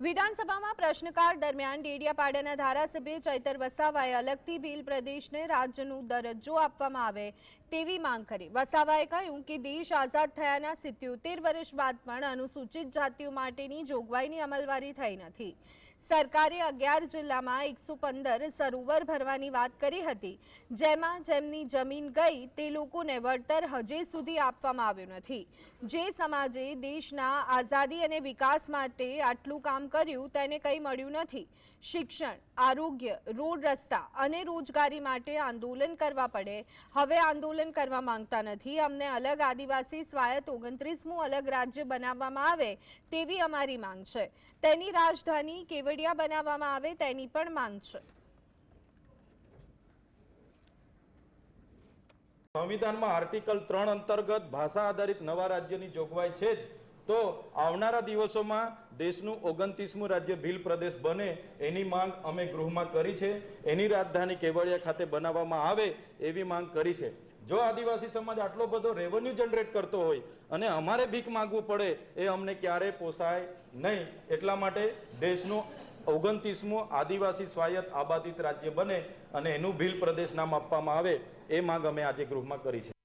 વિધાનસભામાં પ્રશ્નકાળ દરમિયાન ડેડિયાપાડાના ધારાસભ્ય ચૈતર વસાવાએ અલગથી ભીલ પ્રદેશને રાજ્યનું દરજ્જો આપવામાં આવે તેવી માંગ કરી. વસાવાએ કહ્યું કે દેશ આઝાદ થયાના સિત્યોતેર વર્ષ બાદ પણ અનુસૂચિત જાતિઓ માટેની જોગવાઈની અમલવારી થઈ નથી. સરકારે અગિયાર જિલ્લામાં એકસો પંદર સરોવર ભરવાની વાત કરી હતી, જેમાં જેમની જમીન ગઈ તે લોકોને વળતર હજી સુધી આપવામાં આવ્યું નથી. જે સમાજે દેશના આઝાદી અને વિકાસ માટે આટલું કામ કર્યું તેને કંઈ મળ્યું નથી. શિક્ષણ, આરોગ્ય, રોડ રસ્તા અને રોજગારી માટે આંદોલન કરવા પડે. હવે આંદોલન કરવા માંગતા નથી. અમને અલગ આદિવાસી સ્વાયત્ત ઓગણત્રીસમું અલગ રાજ્ય બનાવવામાં આવે તેવી અમારી માંગ છે. તેની રાજધાની કેવડિયા બનાવવામાં આવે તેની પણ માંગ છે. સંવિધાનમાં આર્ટિકલ ત્રણ અંતર્ગત ભાષા આધારિત નવા રાજ્યની જોગવાઈ છે જ. તો આવનારા દિવસોમાં દેશનું ઓગણત્રીસમું રાજ્ય ભીલ પ્રદેશ બને એની માંગ અમે ગૃહમાં કરી છે. એની રાજધાની કેવડિયા ખાતે બનાવવામાં આવે એવી માંગ કરી છે. જો આદિવાસી સમાજ આટલો બધો રેવન્યુ જનરેટ કરતો હોય અને અમારે ભીખ માંગવું પડે, એ અમને ક્યારે પોસાય નહીં. એટલા માટે દેશનું ઓગણત્રીસમું આદિવાસી સ્વાયત્ત આબાદિત રાજ્ય બને અને એનું ભીલ પ્રદેશ નામ આપવામાં આવે, એ માંગ અમે આજે ગૃહમાં કરી છે.